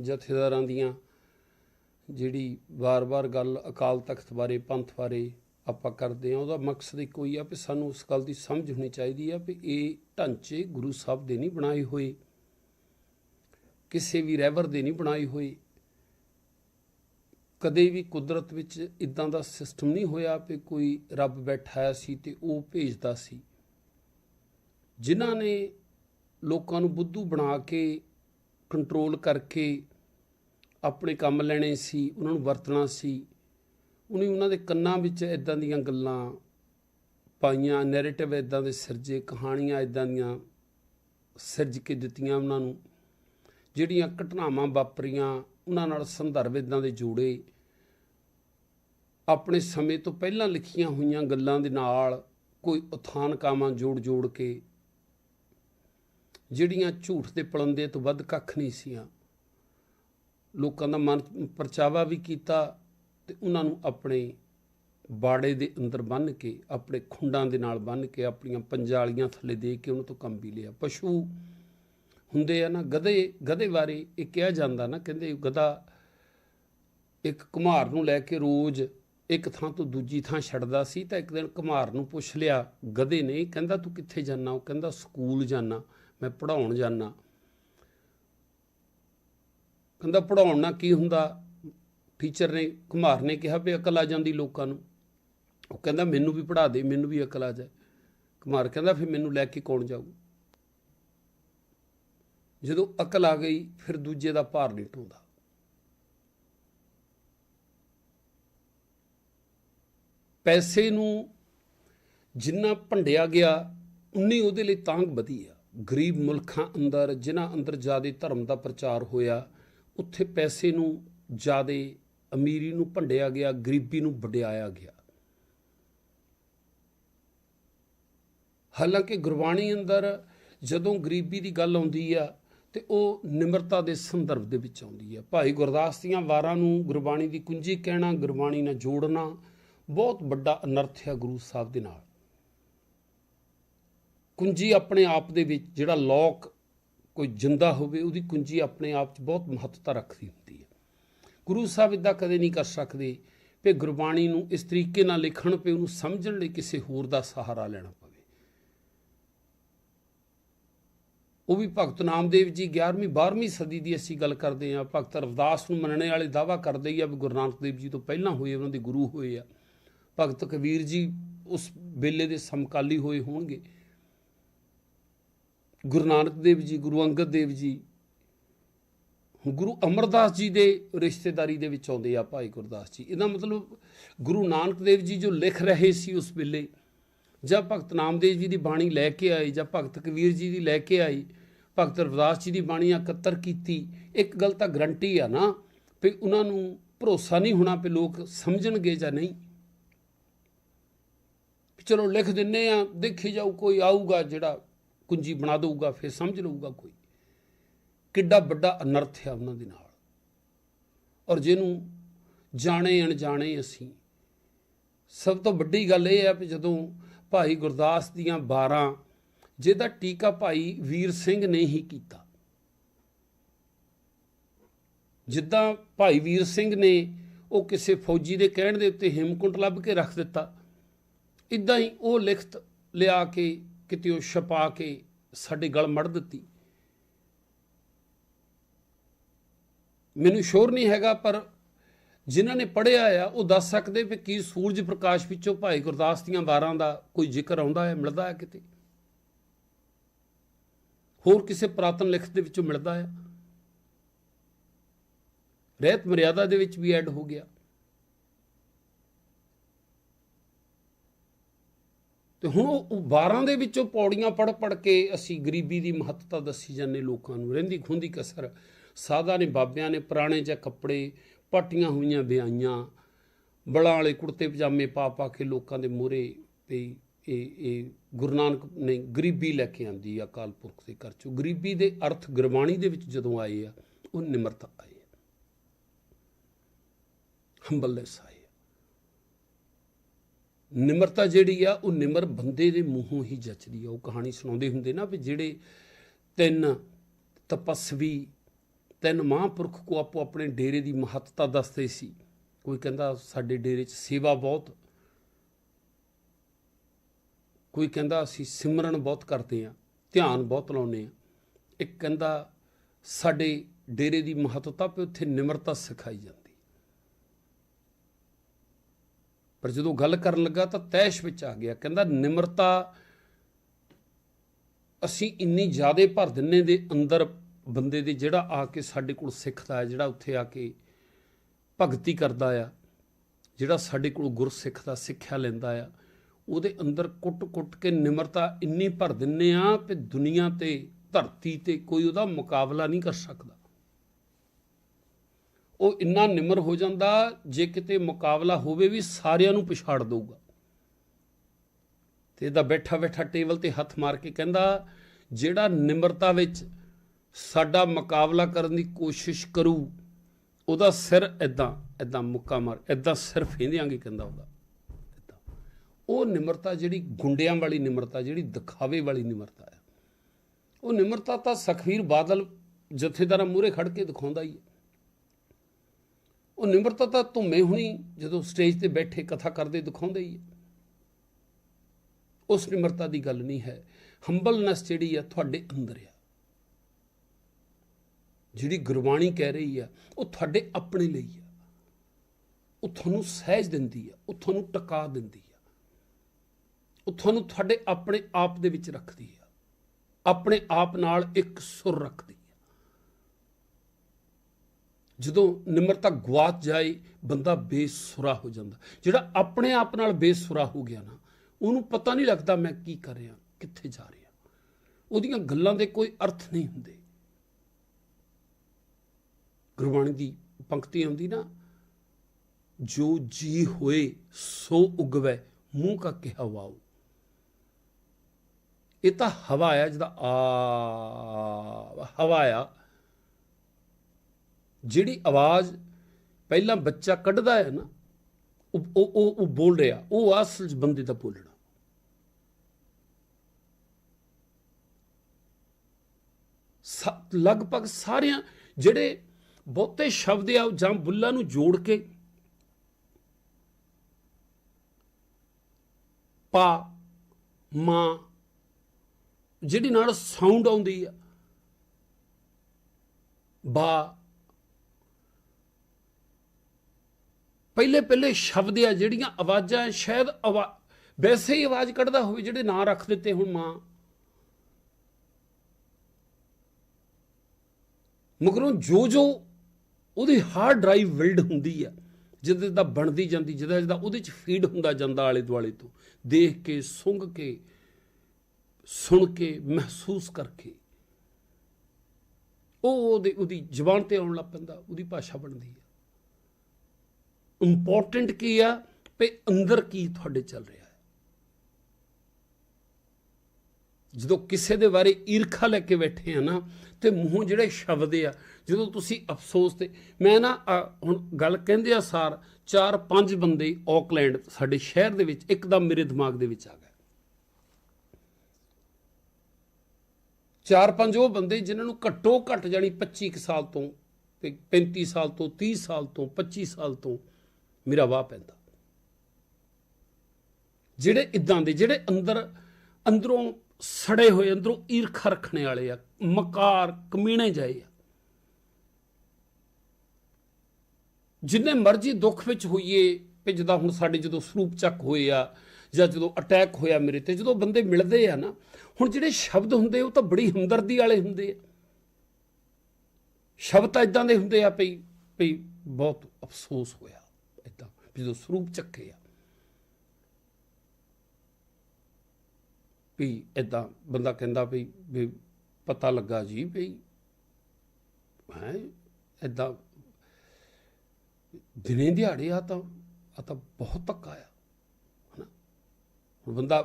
ਜਥੇਦਾਰਾਂ ਦੀਆਂ ਜਿਹੜੀ ਵਾਰ-ਵਾਰ ਗੱਲ ਅਕਾਲ ਤਖਤ ਬਾਰੇ, ਪੰਥ ਬਾਰੇ ਆਪਾਂ ਕਰਦੇ ਹਾਂ, ਉਹਦਾ ਮਕਸਦ ਇੱਕੋ ਹੀ ਆ ਕਿ ਸਾਨੂੰ ਉਸ ਗੱਲ ਦੀ ਸਮਝ ਹੋਣੀ ਚਾਹੀਦੀ ਆ ਕਿ ਇਹ ਢਾਂਚੇ ਗੁਰੂ ਸਾਹਿਬ ਦੇ ਨਹੀਂ ਬਣਾਏ ਹੋਏ, ਕਿਸੇ ਵੀ ਰਹਿਬਰ ਦੇ ਨਹੀਂ ਬਣਾਏ ਹੋਏ। ਕਦੇ ਵੀ ਕੁਦਰਤ ਵਿੱਚ ਇਦਾਂ ਦਾ ਸਿਸਟਮ ਨਹੀਂ ਹੋਇਆ ਕਿ ਕੋਈ ਰੱਬ ਬੈਠਾ ਸੀ ਤੇ ਉਹ ਭੇਜਦਾ ਸੀ। ਜਿਨ੍ਹਾਂ ਨੇ ਲੋਕਾਂ ਨੂੰ ਬੁੱਧੂ ਬਣਾ ਕੇ ਕੰਟਰੋਲ ਕਰਕੇ ਆਪਣੇ ਕੰਮ ਲੈਣੇ ਸੀ, ਉਹਨਾਂ ਨੂੰ ਵਰਤਣਾ ਸੀ। ਉਹਨੇ ਉਹਨਾਂ ਦੇ ਕੰਨਾਂ ਵਿੱਚ ਇਦਾਂ ਦੀਆਂ ਗੱਲਾਂ ਪਾਈਆਂ ਨੈਰੇਟਿਵ ਇਦਾਂ ਦੇ ਸਿਰਜੇ, ਕਹਾਣੀਆਂ ਇਦਾਂ ਦੀਆਂ ਸਿਰਜ ਕੇ ਦਿੱਤੀਆਂ ਉਹਨਾਂ ਨੂੰ। ਜਿਹੜੀਆਂ ਘਟਨਾਵਾਂ ਵਾਪਰੀਆਂ, ਉਹਨਾਂ ਨਾਲ ਸੰਦਰਭ ਇਦਾਂ ਦੇ ਜੋੜੇ। ਆਪਣੇ ਸਮੇਂ ਤੋਂ ਪਹਿਲਾਂ ਲਿਖੀਆਂ ਹੋਈਆਂ ਗੱਲਾਂ ਦੇ ਨਾਲ ਕੋਈ ਉਥਾਨ ਉਥਾਨਕਾਵਾਂ ਜੋੜ ਜੋੜ ਕੇ ਜਿਹੜੀਆਂ ਝੂਠ ਦੇ ਪਲੰਦੇ ਤੋਂ ਵੱਧ ਕੱਖ ਨਹੀਂ ਸੀਆਂ। ਲੋਕਾਂ ਦਾ ਮਨ ਪਰਚਾਵਾ ਵੀ ਕੀਤਾ ਤੇ ਉਹਨਾਂ ਨੂੰ ਆਪਣੇ ਬਾੜੇ ਦੇ ਅੰਦਰ ਬੰਨ ਕੇ, ਆਪਣੇ ਖੁੰਡਾਂ ਦੇ ਨਾਲ ਬੰਨ ਕੇ, ਆਪਣੀਆਂ ਪੰਜਾਲੀਆਂ ਥੱਲੇ ਦੇ ਕੇ ਉਹਨਾਂ ਤੋਂ ਕੰਮ ਵੀ ਲਿਆ। ਪਸ਼ੂ ਹੁੰਦੇ ਆ ਨਾ, ਗਧੇ ਗਧੇ ਬਾਰੇ ਇਹ ਕਿਹਾ ਜਾਂਦਾ ਨਾ, ਕਹਿੰਦੇ ਗਧਾ ਇੱਕ ਕੁਮਾਰ ਨੂੰ ਲੈ ਕੇ ਰੋਜ਼ ਇੱਕ ਥਾਂ ਤੋਂ ਦੂਜੀ ਥਾਂ ਛੱਡਦਾ ਸੀ ਤਾਂ ਇੱਕ ਦਿਨ ਕੁਮਾਰ ਨੂੰ ਪੁੱਛ ਲਿਆ, ਗਧੇ ਨੇ? ਕਹਿੰਦਾ, ਤੂੰ ਕਿੱਥੇ ਜਾਣਾ ਉਹ ਕਹਿੰਦਾ, ਸਕੂਲ ਜਾਣਾ ਮੈਂ ਪੜਾਉਣ ਜਾਣਾ ਕਹਿੰਦਾ ਪੜਾਉਣ ਨਾਲ ਕੀ ਹੁੰਦਾ? ਟੀਚਰ ਨੇ ਕੁਮਾਰ ਨੇ ਕਿਹਾ ਵੀ ਅਕਲ ਆ ਜਾਂਦੀ ਲੋਕਾਂ ਨੂੰ। ਉਹ ਕਹਿੰਦਾ, ਮੈਨੂੰ ਵੀ ਪੜਾ ਦੇ, ਮੈਨੂੰ ਵੀ ਅਕਲ ਆ ਜਾਏ। ਕੁਮਾਰ ਕਹਿੰਦਾ, ਫਿਰ ਮੈਨੂੰ ਲੈ ਕੇ ਕੌਣ ਜਾਊ? ਜਦੋਂ ਅਕਲ ਆ ਗਈ, ਫਿਰ ਦੂਜੇ ਦਾ ਭਾਰ ਨਹੀਂ ਢੋਂਦਾ ਪੈਸੇ ਨੂੰ ਜਿੰਨਾ ਭੰਡਿਆ ਗਿਆ, ਉਨੀ ਉਹਦੇ ਲਈ ਤਾਂਗ ਵਧੀ ਆ। ਗਰੀਬ ਮੁਲਕਾਂ ਅੰਦਰ, ਜਿਨ੍ਹਾਂ ਅੰਦਰ ਜ਼ਿਆਦਾ ਧਰਮ ਦਾ ਪ੍ਰਚਾਰ ਹੋਇਆ, ਉੱਥੇ ਪੈਸੇ ਨੂੰ ਜ਼ਿਆਦਾ ਅਮੀਰੀ ਨੂੰ ਭੰਡਿਆ ਗਿਆ, ਗਰੀਬੀ ਨੂੰ ਵਡਿਆਇਆ ਗਿਆ। ਹਾਲਾਂਕਿ ਗੁਰਬਾਣੀ ਅੰਦਰ ਜਦੋਂ ਗਰੀਬੀ ਦੀ ਗੱਲ ਆਉਂਦੀ ਆ, ਤੇ ਉਹ ਨਿਮਰਤਾ ਦੇ ਸੰਦਰਭ ਦੇ ਵਿੱਚ ਆਉਂਦੀ ਹੈ ਭਾਈ ਗੁਰਦਾਸ ਦੀਆਂ ਵਾਰਾਂ ਨੂੰ ਗੁਰਬਾਣੀ ਦੀ ਕੁੰਜੀ ਕਹਿਣਾ, ਗੁਰਬਾਣੀ ਨਾਲ ਜੋੜਨਾ, ਬਹੁਤ ਵੱਡਾ ਅਨਰਥ ਹੈ ਗੁਰੂ ਸਾਹਿਬ ਦੇ ਨਾਲ। ਕੁੰਜੀ ਆਪਣੇ ਆਪ ਦੇ ਵਿੱਚ ਜਿਹੜਾ ਲੋਕ ਕੋਈ ਜਿੰਦਾ ਹੋਵੇ, ਉਹਦੀ ਕੁੰਜੀ ਆਪਣੇ ਆਪ 'ਚ ਬਹੁਤ ਮਹੱਤਤਾ ਰੱਖਦੀ ਹੁੰਦੀ ਹੈ। ਗੁਰੂ ਸਾਹਿਬ ਇਦਾਂ ਕਦੇ ਨਹੀਂ ਕਰ ਸਕਦੇ ਕਿ ਗੁਰਬਾਣੀ ਨੂੰ ਇਸ ਤਰੀਕੇ ਨਾਲ ਲਿਖਣ ਪਏ ਉਹਨੂੰ ਸਮਝਣ ਲਈ ਕਿਸੇ ਹੋਰ ਦਾ ਸਹਾਰਾ ਲੈਣਾ ਪਵੇ। ਉਹ ਵੀ ਭਗਤ ਨਾਮਦੇਵ ਜੀ 11ਵੀਂ 12ਵੀਂ ਸਦੀ ਦੀ ਅਸੀਂ ਗੱਲ ਕਰਦੇ ਹਾਂ। ਭਗਤ ਰਵਿਦਾਸ ਨੂੰ ਮੰਨਣੇ ਵਾਲੇ ਦਾਵਾ ਕਰਦੇ ਹੀ ਆ ਵੀ ਗੁਰੂ ਨਾਨਕ ਦੇਵ ਜੀ ਤੋਂ ਪਹਿਲਾਂ ਹੋਏ, ਉਹਨਾਂ ਦੇ ਗੁਰੂ ਹੋਏ ਆ। ਭਗਤ ਕਬੀਰ ਜੀ ਉਸ ਵੇਲੇ ਦੇ ਸਮਕਾਲੀ ਹੋਏ ਹੋਣਗੇ। ਗੁਰੂ ਨਾਨਕ ਦੇਵ ਜੀ, ਗੁਰੂ ਅੰਗਦ ਦੇਵ ਜੀ ਗੁਰੂ ਅਮਰਦਾਸ ਜੀ ਦੇ ਰਿਸ਼ਤੇਦਾਰੀ ਦੇ ਵਿੱਚ ਆਉਂਦੇ ਆ ਭਾਈ ਗੁਰਦਾਸ ਜੀ। ਇਹਦਾ ਮਤਲਬ ਗੁਰੂ ਨਾਨਕ ਦੇਵ ਜੀ ਜੋ ਲਿਖ ਰਹੇ ਸੀ ਉਸ ਵੇਲੇ, ਜਾਂ ਭਗਤ ਨਾਮਦੇਵ ਜੀ ਦੀ ਬਾਣੀ ਲੈ ਕੇ ਆਏ, ਜਾਂ ਭਗਤ ਕਬੀਰ ਜੀ ਦੀ ਲੈ ਕੇ ਆਏ, ਭਗਤ ਰਵਿਦਾਸ ਜੀ ਦੀ ਬਾਣੀ ਇਕੱਤਰ ਕੀਤੀ, ਇੱਕ ਗੱਲ ਤਾਂ ਗਰੰਟੀ ਆ ਨਾ ਵੀ ਉਹਨਾਂ ਨੂੰ ਭਰੋਸਾ ਨਹੀਂ ਹੋਣਾ ਵੀ ਲੋਕ ਸਮਝਣਗੇ ਜਾਂ ਨਹੀਂ। ਚਲੋ ਲਿਖ ਦਿੰਨੇ ਆ, ਦੇਖੀ ਜਾਊ, ਕੋਈ ਆਊਗਾ ਜਿਹੜਾ ਕੁੰਜੀ ਬਣਾ ਦਊਗਾ, ਫਿਰ ਸਮਝ ਲਊਗਾ ਕੋਈ। ਕਿੱਡਾ ਵੱਡਾ ਅਨਰਥ ਹੈ ਉਹਨਾਂ ਦੇ ਨਾਲ। ਔਰ ਜਿਹਨੂੰ ਜਾਣੇ ਅਣਜਾਣੇ ਅਸੀਂ, ਸਭ ਤੋਂ ਵੱਡੀ ਗੱਲ ਇਹ ਹੈ ਕਿ ਜਦੋਂ ਭਾਈ ਗੁਰਦਾਸ ਦੀਆਂ 12 ਜਿਹਦਾ ਟੀਕਾ ਭਾਈ ਵੀਰ ਸਿੰਘ ਨੇ ਹੀ ਕੀਤਾ, ਜਿੱਦਾਂ ਭਾਈ ਵੀਰ ਸਿੰਘ ਨੇ ਉਹ ਕਿਸੇ ਫੌਜੀ ਦੇ ਕਹਿਣ ਦੇ ਉੱਤੇ ਹਿਮਕੁੰਟ ਲੱਭ ਕੇ ਰੱਖ ਦਿੱਤਾ ਇਦਾਂ ਹੀ ਉਹ ਲਿਖਤ ਲਿਆ ਕੇ ਕਿਤੇ ਉਹ ਛਪਾ ਕੇ ਸਾਡੇ ਗਲ ਮੜ ਦਿੱਤੀ। ਮੈਨੂੰ ਸ਼ੋਰ ਨਹੀਂ ਹੈਗਾ, ਪਰ ਜਿਨ੍ਹਾਂ ਨੇ ਪੜ੍ਹਿਆ ਆ, ਉਹ ਦੱਸ ਸਕਦੇ ਵੀ ਕੀ ਸੂਰਜ ਪ੍ਰਕਾਸ਼ ਵਿੱਚੋਂ ਭਾਈ ਗੁਰਦਾਸ ਦੀਆਂ 12 ਦਾ ਕੋਈ ਜ਼ਿਕਰ ਆਉਂਦਾ ਹੈ, ਮਿਲਦਾ ਹੈ ਕਿਤੇ? ਹੋਰ ਕਿਸੇ ਪ੍ਰਾਤਨ ਲਿਖਤ ਦੇ ਵਿੱਚੋਂ ਮਿਲਦਾ ਹੈ? ਰਹਿਤ ਮਰਿਆਦਾ ਦੇ ਵਿੱਚ ਵੀ ਐਡ ਹੋ ਗਿਆ। ਤੇ ਹੁਣ ਉਹ 12 ਦੇ ਵਿੱਚੋਂ ਪੌੜੀਆਂ ਪੜ ਪੜ ਕੇ ਅਸੀਂ ਗਰੀਬੀ ਦੀ ਮਹੱਤਤਾ ਦੱਸੀ ਜਾਂਦੇ ਲੋਕਾਂ ਨੂੰ, ਰਹਿੰਦੀ ਖੁੰਦੀ ਕਸਰ। ਸਾਦਾ ਨੇ ਬਾਬਿਆਂ ਨੇ ਪੁਰਾਣੇ ਜਿਹੇ ਕੱਪੜੇ, ਪਟੀਆਂ ਹੋਈਆਂ ਵਿਆਈਆਂ ਬਲਾਂ ਵਾਲੇ ਕੁੜਤੇ ਪਜਾਮੇ ਪਾ ਪਾ ਕੇ ਲੋਕਾਂ ਦੇ ਮੂਹਰੇ ਤੇ ਇਹ ਇਹ ਗੁਰੂ ਨਾਨਕ ਨੇ ਗਰੀਬੀ ਲੈ ਕੇ ਆਂਦੀ ਆ ਅਕਾਲ ਪੁਰਖ ਦੇ ਘਰ ਚੋਂ। ਗਰੀਬੀ ਦੇ ਅਰਥ ਗੁਰਬਾਣੀ ਦੇ ਵਿੱਚ ਜਦੋਂ ਆਏ ਆ, ਉਹ ਨਿਮਰਤਾ ਆਏ ਆ। ਹੰਬਲਨੈਸ ਆਏ। ਨਿਮਰਤਾ ਜਿਹੜੀ ਆ, ਉਹ ਨਿਮਰ ਬੰਦੇ ਦੇ ਮੂੰਹੋਂ ਹੀ ਜੱਚਦੀ ਆ। ਉਹ ਕਹਾਣੀ ਸੁਣਾਉਂਦੇ ਹੁੰਦੇ ਨਾ ਵੀ ਜਿਹੜੇ ਤਿੰਨ ਤਪਸਵੀ, ਤਿੰਨ ਮਹਾਂਪੁਰਖ ਕੋ ਆਪੋ ਆਪਣੇ ਡੇਰੇ ਦੀ ਮਹੱਤਤਾ ਦੱਸਦੇ ਸੀ। ਕੋਈ ਕਹਿੰਦਾ, ਸਾਡੇ ਡੇਰੇ 'ਚ ਸੇਵਾ ਬਹੁਤ, ਕੋਈ ਕਹਿੰਦਾ, ਅਸੀਂ ਸਿਮਰਨ ਬਹੁਤ ਕਰਦੇ ਆ, ਧਿਆਨ ਬਹੁਤ ਲਾਉਂਦੇ ਆ। ਇੱਕ ਕਹਿੰਦਾ, ਸਾਡੇ ਡੇਰੇ ਦੀ ਮਹੱਤਤਾ ਤੇ ਉੱਥੇ ਨਿਮਰਤਾ ਸਿਖਾਈ ਜਾਂਦੀ। ਪਰ ਜਦੋਂ ਗੱਲ ਕਰਨ ਲੱਗਾ ਤਾਂ ਤੈਸ਼ ਵਿੱਚ ਆ ਗਿਆ। ਕਹਿੰਦਾ, ਨਿਮਰਤਾ ਅਸੀਂ ਇੰਨੀ ਜ਼ਿਆਦਾ ਭਰ ਦਿੰਨੇ ਦੇ ਅੰਦਰ ਬੰਦੇ ਦੇ ਜਿਹੜਾ ਆ ਕੇ ਸਾਡੇ ਕੋਲ ਸਿੱਖਦਾ ਹੈ, ਜਿਹੜਾ ਉੱਥੇ ਆ ਕੇ ਭਗਤੀ ਕਰਦਾ ਆ, ਜਿਹੜਾ ਸਾਡੇ ਕੋਲ ਗੁਰਸਿੱਖ ਦਾ ਸਿੱਖਿਆ ਲੈਂਦਾ ਆ, ਉਹਦੇ ਅੰਦਰ ਕੁੱਟ-ਕੁੱਟ ਕੇ ਨਿਮਰਤਾ ਇੰਨੀ ਭਰ ਦਿੰਨੇ ਆ ਕਿ ਦੁਨੀਆ ਤੇ ਧਰਤੀ ਤੇ ਕੋਈ ਉਹਦਾ ਮੁਕਾਬਲਾ ਨਹੀਂ ਕਰ ਸਕਦਾ। ਉਹ ਇੰਨਾ ਨਿਮਰ ਹੋ ਜਾਂਦਾ ਜੇ ਕਿਤੇ ਮੁਕਾਬਲਾ ਹੋਵੇ ਵੀ ਸਾਰਿਆਂ ਨੂੰ ਪਛਾੜ ਦਊਗਾ। ਤੇ ਇਹਦਾ ਬੈਠਾ ਬੈਠਾ ਟੇਬਲ ਤੇ ਹੱਥ ਮਾਰ ਕੇ ਕਹਿੰਦਾ, ਜਿਹੜਾ ਨਿਮਰਤਾ ਵਿੱਚ ਸਾਡਾ ਮੁਕਾਬਲਾ ਕਰਨ ਦੀ ਕੋਸ਼ਿਸ਼ ਕਰੂ, ਉਹਦਾ ਸਿਰ ਐਦਾਂ ਐਦਾਂ ਮੁੱਕਾ ਮਾਰ ਐਦਾਂ ਸਿਰ ਫੇਂਦਿਆਂਗੇ, ਕਹਿੰਦਾ ਉਹਦਾ। ਏਦਾਂ। ਉਹ ਨਿਮਰਤਾ ਜਿਹੜੀ ਗੁੰਡਿਆਂ ਵਾਲੀ ਨਿਮਰਤਾ, ਜਿਹੜੀ ਦਿਖਾਵੇ ਵਾਲੀ ਨਿਮਰਤਾ ਹੈ। ਉਹ ਨਿਮਰਤਾ ਤਾਂ ਸਖਵੀਰ ਬਾਦਲ ਜਥੇਦਾਰਾਂ ਮੂਹਰੇ ਖੜ ਕੇ ਦਿਖਾਉਂਦਾ ਹੀ ਹੈ। ਉਹ ਨਿਮਰਤਾ ਤਾਂ ਧੁੰਮੇ ਹੁਣੀ ਜਦੋਂ ਸਟੇਜ ਤੇ ਬੈਠੇ ਕਥਾ ਕਰਦੇ ਦਿਖਾਉਂਦੇ ਹੀ ਹੈ ਉਸ ਨਿਮਰਤਾ ਦੀ ਗੱਲ ਨਹੀਂ ਹੈ। ਹੰਬਲਨੈਸ ਜਿਹੜੀ ਆ ਤੁਹਾਡੇ ਅੰਦਰ ਆ। ਜਿਹੜੀ ਗੁਰਬਾਣੀ ਕਹਿ ਰਹੀ ਆ, ਉਹ ਤੁਹਾਡੇ ਆਪਣੇ ਲਈ ਆ। ਉਹ ਤੁਹਾਨੂੰ ਸਹਿਜ ਦਿੰਦੀ ਆ, ਉਹ ਤੁਹਾਨੂੰ ਟਿਕਾ ਦਿੰਦੀ ਆ। ਉਹ ਤੁਹਾਨੂੰ ਤੁਹਾਡੇ ਆਪਣੇ ਆਪ ਦੇ ਵਿੱਚ ਰੱਖਦੀ ਆ। ਆਪਣੇ ਆਪ ਨਾਲ ਇੱਕ ਸੁਰ ਰੱਖਦੀ ਜਦੋਂ ਨਿਮਰਤਾ ਗਵਾਚ ਜਾਏ, ਬੰਦਾ ਬੇਸੁਰਾ ਹੋ ਜਾਂਦਾ। ਜਿਹੜਾ ਆਪਣੇ ਆਪ ਨਾਲ ਬੇਸੁਰਾ ਹੋ ਗਿਆ ਨਾ, ਉਹਨੂੰ ਪਤਾ ਨਹੀਂ ਲੱਗਦਾ ਮੈਂ ਕੀ ਕਰ ਰਿਹਾ, ਕਿੱਥੇ ਜਾ ਰਿਹਾ। ਉਹਦੀਆਂ ਗੱਲਾਂ ਦੇ ਕੋਈ ਅਰਥ ਨਹੀਂ ਹੁੰਦੇ। ਗੁਰਬਾਣੀ ਦੀ ਪੰਕਤੀ ਆਉਂਦੀ ਨਾ, ਜੋ ਜੀ ਹੋਏ, ਸੋ ਉਗਵੇ, ਮੂੰਹ ਕਾ ਕਿਹਾ ਵਾਓ ਇਹ ਤਾਂ ਹਵਾ ਆ, ਜਿਹਦਾ ਆ, ਹਵਾ ਆ। ਜਿਹੜੀ ਆਵਾਜ਼ ਪਹਿਲਾਂ ਬੱਚਾ ਕੱਢਦਾ ਹੈ ਨਾ, ਉਹ ਉਹ ਉਹ- ਬੋਲ ਰਿਹਾ, ਉਹ ਅਸਲ ਬੰਦੇ ਦਾ ਬੋਲਣਾ। ਲਗਭਗ ਸਾਰਿਆਂ ਜਿਹੜੇ ਬਹੁਤੇ ਸ਼ਬਦ ਆ ਜਾਂ ਬੁੱਲਾਂ ਨੂੰ ਜੋੜ ਕੇ ਪਾ, ਮਾਂ, ਜਿਹੜੀ ਨਾਲ ਸਾਊਂਡ ਆਉਂਦੀ ਆ, ਬਾ ਪਹਿਲੇ ਪਹਿਲੇ ਸ਼ਬਦ ਆ, ਜਿਹੜੀਆਂ ਆਵਾਜ਼ਾਂ ਸ਼ਾਇਦ ਆਵਾ- ਵੈਸੇ ਹੀ ਆਵਾਜ਼ ਕੱਢਦਾ ਹੋਵੇ, ਜਿਹੜੇ ਨਾਂ ਰੱਖ ਦਿੱਤੇ ਹੁਣ ਮਾਂ। ਮਗਰੋਂ ਜੋ ਜੋ ਉਹਦੀ ਹਾਰਡ ਡਰਾਈਵ ਬਿਲਡ ਹੁੰਦੀ ਆ, ਜਿਹਦੇ ਦਾ ਬਣਦੀ ਜਾਂਦੀ, ਜਿਹਦਾ ਜਿਹਦਾ ਉਹਦੇ ਚ ਫੀਡ ਹੁੰਦਾ ਜਾਂਦਾ ਆਲੇ ਦੁਆਲੇ ਤੋਂ, ਦੇਖ ਕੇ, ਸੁੰਘ ਕੇ, ਸੁਣ ਕੇ, ਮਹਿਸੂਸ ਕਰਕੇ। ਉਹ ਉਹਦੀ ਜਬਾਨ ਤੇ ਆਉਣ ਲੱਗ ਪੈਂਦਾ, ਉਹਦੀ ਭਾਸ਼ਾ ਬਣਦੀ ਆ। ਇੰਪੋਰਟੈਂਟ ਕੀ ਆ? ਵੀ ਅੰਦਰ ਕੀ ਤੁਹਾਡੇ ਚੱਲ ਰਿਹਾ ਹੈ? ਜਦੋਂ ਕਿਸੇ ਦੇ ਬਾਰੇ ਈਰਖਾ ਲੈ ਕੇ ਬੈਠੇ ਆ ਨਾ, ਤੇ ਮੂੰਹੋਂ ਜਿਹੜੇ ਸ਼ਬਦ ਆ, ਜਦੋਂ ਤੁਸੀਂ ਅਫਸੋਸ ਤੇ, ਮੈਂ ਨਾ ਹੁਣ ਗੱਲ ਕਹਿੰਦੇ ਆ ਸਾਰ, ਚਾਰ ਪੰਜ ਬੰਦੇ ਆਕਲੈਂਡ ਸਾਡੇ ਸ਼ਹਿਰ ਦੇ ਵਿੱਚ, ਇੱਕਦਮ ਮੇਰੇ ਦਿਮਾਗ ਦੇ ਵਿੱਚ ਆ ਗਏ। ਚਾਰ ਪੰਜ ਉਹ ਬੰਦੇ ਜਿਨ੍ਹਾਂ ਨੂੰ ਘੱਟੋ ਘੱਟ ਜਾਣੀ 25 ਕੁ ਸਾਲ ਤੋਂ, ਤੇ 35 ਸਾਲ ਤੋਂ 30 ਸਾਲ ਤੋਂ 25 ਸਾਲ ਤੋਂ ਮੇਰਾ ਵਾਹ ਪੈਂਦਾ। ਜਿਹੜੇ ਇਦਾਂ ਦੇ, ਜਿਹੜੇ ਅੰਦਰ, ਅੰਦਰੋਂ ਸੜੇ ਹੋਏ, ਅੰਦਰੋਂ ਈਰਖਾ ਰੱਖਣੇ ਵਾਲੇ ਆ, ਮਕਾਰ ਕਮੀਣੇ ਜਾਏ ਆ, ਜਿੰਨੇ ਮਰਜ਼ੀ ਦੁੱਖ ਵਿੱਚ ਹੋਈਏ, ਵੀ ਜਿੱਦਾਂ ਹੁਣ ਸਾਡੇ ਜਦੋਂ ਸਰੂਪ ਚੱਕ ਹੋਏ ਆ, ਜਾਂ ਜਦੋਂ ਅਟੈਕ ਹੋਇਆ ਮੇਰੇ ਤੇ, ਜਦੋਂ ਬੰਦੇ ਮਿਲਦੇ ਆ ਨਾ, ਹੁਣ ਜਿਹੜੇ ਸ਼ਬਦ ਹੁੰਦੇ ਉਹ ਤਾਂ ਬੜੀ ਹਮਦਰਦੀ ਵਾਲੇ ਹੁੰਦੇ ਆ। ਸ਼ਬਦ ਤਾਂ ਇਦਾਂ ਦੇ ਹੁੰਦੇ ਆ ਭਈ ਭਈ ਬਹੁਤ ਅਫਸੋਸ ਹੋਇਆ। ਜਦੋਂ ਸਰੂਪ ਚੱਕੇ ਆ ਵੀ ਇਦਾਂ ਬੰਦਾ ਕਹਿੰਦਾ ਵੀ ਵੀ ਪਤਾ ਲੱਗਾ ਜੀ ਵੀ, ਹੈ ਇਦਾਂ ਦਿਨੇ ਦਿਹਾੜੇ ਆ ਤਾਂ ਆ ਤਾਂ ਬਹੁਤ ਧੱਕਾ ਆ, ਹਨਾ? ਹੁਣ ਬੰਦਾ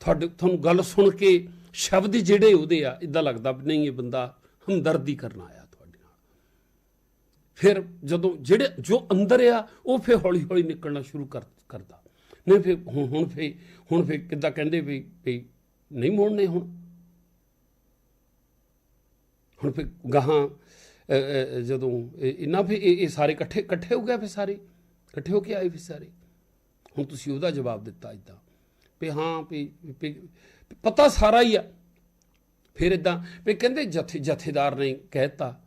ਤੁਹਾਡੇ, ਤੁਹਾਨੂੰ ਗੱਲ ਸੁਣ ਕੇ ਸ਼ਬਦ ਜਿਹੜੇ ਉਹਦੇ ਆ ਇਦਾਂ ਲੱਗਦਾ ਵੀ ਨਹੀਂ, ਇਹ ਬੰਦਾ ਹਮਦਰਦੀ ਕਰਨ ਆਇਆ। ਫਿਰ ਜਦੋਂ ਜਿਹੜੇ ਜੋ ਅੰਦਰ ਆ, ਉਹ ਫਿਰ ਹੌਲੀ ਹੌਲੀ ਨਿਕਲਣਾ ਸ਼ੁਰੂ ਕਰ, ਕਰਦਾ। ਨਹੀਂ ਫਿਰ ਹੁਣ ਹੁਣ ਫਿਰ ਹੁਣ ਫਿਰ ਕਿੱਦਾਂ ਕਹਿੰਦੇ ਵੀ ਵੀ ਨਹੀਂ ਮੋੜਨੇ ਹੁਣ। ਹੁਣ ਫਿਰ ਗਾਹਾਂ ਜਦੋਂ ਇਹ- ਇਹਨਾਂ ਫਿਰ ਇਹ ਇਹ ਸਾਰੇ ਇਕੱਠੇ ਇਕੱਠੇ ਹੋ ਗਏ ਫਿਰ ਸਾਰੇ? ਇਕੱਠੇ ਹੋ ਕੇ ਆਏ ਫਿਰ ਸਾਰੇ? ਹੁਣ ਤੁਸੀਂ ਉਹਦਾ ਜਵਾਬ ਦਿੱਤਾ ਇਦਾਂ ਵੀ ਹਾਂ, ਵੀ ਵੀ ਪਤਾ ਸਾਰਾ ਹੀ ਆ। ਫਿਰ ਇਦਾਂ ਵੀ ਕਹਿੰਦੇ ਜਥੇ, ਜਥੇਦਾਰ ਨੇ ਕਹਿਤਾ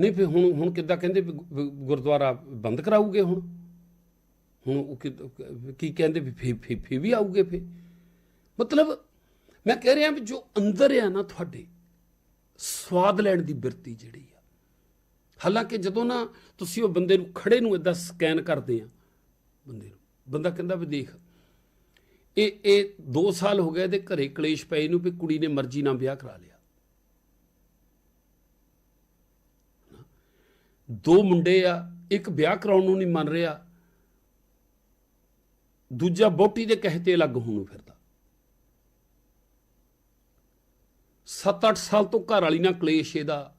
ਨਹੀਂ ਫਿਰ ਹੁਣ ਹੁਣ ਕਿੱਦਾਂ ਕਹਿੰਦੇ ਵੀ ਗੁਰਦੁਆਰਾ ਬੰਦ ਕਰਾਉਗੇ ਹੁਣ? ਹੁਣ ਉਹ ਕਿ- ਕੀ ਕਹਿੰਦੇ ਵੀ ਫੇ ਫੇ ਫੇ ਵੀ ਆਉਗੇ ਫੇ ਮਤਲਬ ਮੈਂ ਕਹਿ ਰਿਹਾ ਵੀ ਜੋ ਅੰਦਰ ਆ ਨਾ ਤੁਹਾਡੇ, ਸਵਾਦ ਲੈਣ ਦੀ ਬਿਰਤੀ ਜਿਹੜੀ ਆ। ਹਾਲਾਂਕਿ ਜਦੋਂ ਨਾ ਤੁਸੀਂ ਉਹ ਬੰਦੇ ਨੂੰ ਖੜੇ ਨੂੰ ਇਦਾਂ ਸਕੈਨ ਕਰਦੇ ਆ, ਬੰਦੇ ਨੂੰ, ਬੰਦਾ ਕਹਿੰਦਾ ਵੀ ਦੇਖ, ਇਹ ਇਹ 2 ਸਾਲ ਹੋ ਗਏ ਇਹਦੇ ਘਰੇ ਕਲੇਸ਼ ਪਏ ਨੂੰ ਵੀ ਕੁੜੀ ਨੇ ਮਰਜ਼ੀ ਨਾਲ ਵਿਆਹ ਕਰਾ ਲਿਆ। ਦੋ ਮੁੰਡੇ ਆ, ਇੱਕ ਵਿਆਹ ਕਰਾਉਣ ਨੂੰ ਨਹੀਂ ਮੰਨ ਰਿਹਾ। ਦੂਜਾ ਬੋਟੀ ਦੇ ਕਹੇ ਤੇ ਅਲੱਗ ਹੋਣ ਨੂੰ ਫਿਰਦਾ। 7-8 ਸਾਲ ਤੋਂ ਘਰ ਵਾਲੀ ਨਾਲ ਕਲੇਸ਼ ਇਹਦਾ।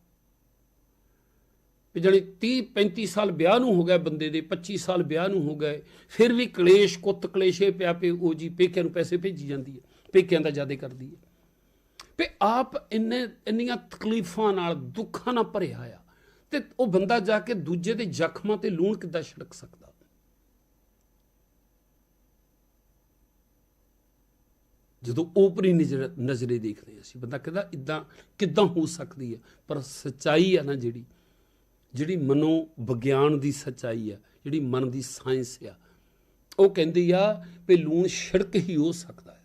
ਵੀ ਜਾਣੀ 30 35 ਸਾਲ ਵਿਆਹ ਨੂੰ ਹੋ ਗਏ ਬੰਦੇ ਦੇ 25 ਸਾਲ ਵਿਆਹ ਨੂੰ ਹੋ ਗਏ ਫਿਰ ਵੀ ਕਲੇਸ਼, ਕੁੱਤ ਕਲੇਸ਼ੇ ਪਿਆ ਪੇ ਉਹ ਜੀ ਪੇਕਿਆਂ ਨੂੰ ਪੈਸੇ ਭੇਜੀ ਜਾਂਦੀ ਹੈ, ਪੇਕਿਆਂ ਦਾ ਜ਼ਿਆਦਾ ਕਰਦੀ ਹੈ। ਵੀ ਆਪ ਇੰਨੇ, ਇੰਨੀਆਂ ਤਕਲੀਫਾਂ ਨਾਲ, ਦੁੱਖਾਂ ਨਾਲ ਭਰਿਆ ਆ। ਤੇ ਉਹ ਬੰਦਾ ਜਾ ਕੇ ਦੂਜੇ ਦੇ ਜ਼ਖਮਾਂ ਤੇ ਲੂਣ ਕਿੱਦਾਂ ਛਿੜਕ ਸਕਦਾ? ਜਦੋਂ ਉਪਰੀ ਨਜ਼ਰ ਨਜ਼ਰੇ ਦੇਖਦੇ ਹਾਂ ਅਸੀਂ, ਬੰਦਾ ਕਹਿੰਦਾ ਇਦਾਂ ਕਿੱਦਾਂ ਹੋ ਸਕਦੀ ਹੈ? ਪਰ ਸਚਾਈ ਆ ਨਾ ਜਿਹੜੀ ਜਿਹੜੀ ਮਨੋ ਵਿਗਿਆਨ ਦੀ ਸਚਾਈ ਆ, ਜਿਹੜੀ ਮਨ ਦੀ ਸਾਇੰਸ ਆ, ਉਹ ਕਹਿੰਦੀ ਆ ਵੀ ਲੂਣ ਛਿੜਕ ਹੀ ਹੋ ਸਕਦਾ ਹੈ।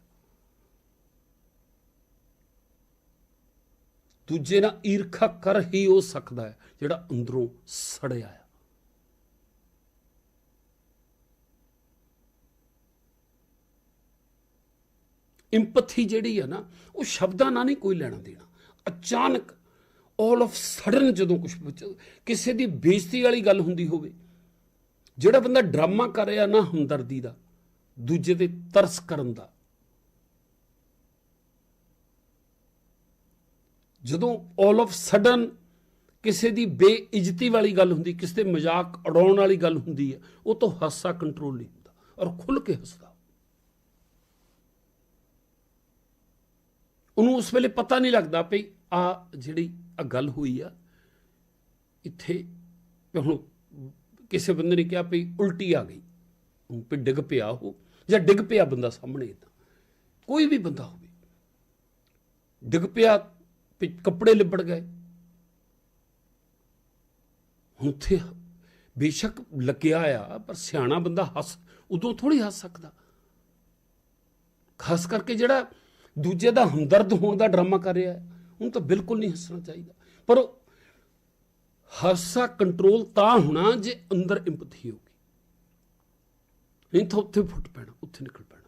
ਦੂਜੇ ਨਾਲ ਈਰਖਾ ਕਰ ਹੀ ਹੋ ਸਕਦਾ ਹੈ, ਜਿਹੜਾ ਅੰਦਰੋਂ ਸੜਿਆ ਆ। ਇੰਪਥੀ ਜਿਹੜੀ ਆ ਨਾ, ਉਹ ਸ਼ਬਦਾਂ ਨਾਲ ਨਹੀਂ ਕੋਈ ਲੈਣਾ ਦੇਣਾ। ਅਚਾਨਕ ਆਲ ਆਫ ਸਡਨ ਜਦੋਂ ਕੁਝ ਕਿਸੇ ਦੀ ਬੇਇੱਜ਼ਤੀ ਵਾਲੀ ਗੱਲ ਹੁੰਦੀ ਹੋਵੇ, ਜਿਹੜਾ ਬੰਦਾ ਡਰਾਮਾ ਕਰ ਰਿਹਾ ਨਾ ਹਮਦਰਦੀ ਦਾ, ਦੂਜੇ ਤੇ ਤਰਸ ਕਰਨ ਦਾ ਜਦੋਂ ਆਲ ਆਫ ਸਡਨ ਕਿਸੇ ਦੀ ਬੇਇੱਜ਼ਤੀ ਵਾਲੀ ਗੱਲ ਹੁੰਦੀ, ਕਿਸੇ ਦੇ ਮਜ਼ਾਕ ਉਡਾਉਣ ਵਾਲੀ ਗੱਲ ਹੁੰਦੀ ਹੈ, ਉਹ ਤੋਂ ਹਾਸਾ ਕੰਟਰੋਲ ਨਹੀਂ ਹੁੰਦਾ ਔਰ ਖੁੱਲ ਕੇ ਹੱਸਦਾ। ਉਹਨੂੰ ਉਸ ਵੇਲੇ ਪਤਾ ਨਹੀਂ ਲੱਗਦਾ ਭਈ ਆ ਜਿਹੜੀ ਆ ਗੱਲ ਹੋਈ ਆ, ਇੱਥੇ ਵੀ ਹੁਣ ਕਿਸੇ ਬੰਦੇ ਨੇ ਕਿਹਾ ਭਈ ਉਲਟੀ ਆ ਗਈ। ਹੁਣ ਵੀ ਡਿੱਗ ਪਿਆ ਉਹ, ਜਾਂ ਡਿੱਗ ਪਿਆ ਬੰਦਾ ਸਾਹਮਣੇ ਤਾਂ ਕੋਈ ਵੀ ਬੰਦਾ ਹੋਵੇ, ਡਿੱਗ ਪਿਆ ਕੱਪੜੇ ਲਿਬੜ ਗਏ। ਉੱਥੇ ਬੇਸ਼ੱਕ ਲੱਗਿਆ ਆ, ਪਰ ਸਿਆਣਾ ਬੰਦਾ ਹੱਸ, ਉਦੋਂ ਥੋੜੀ ਹੱਸ ਸਕਦਾ। ਖਾਸ ਕਰਕੇ ਜਿਹੜਾ ਦੂਜੇ ਦਾ ਹਮਦਰਦ ਹੋਣ ਦਾ ਡਰਾਮਾ ਕਰ ਰਿਹਾ ਹੈ, ਉਹਨੂੰ ਤਾਂ ਬਿਲਕੁਲ ਨਹੀਂ ਹੱਸਣਾ ਚਾਹੀਦਾ। ਪਰ ਉਹ ਹਾਸਾ ਕੰਟਰੋਲ ਤਾਂ ਹੋਣਾ ਜੇ ਅੰਦਰ ਇੰਪਥੀ ਹੋਗੀ ਨਹੀਂ ਤਾਂ ਉੱਥੇ ਫੁੱਟ ਪੈਣਾ, ਉੱਥੇ ਨਿਕਲ ਪੈਣਾ।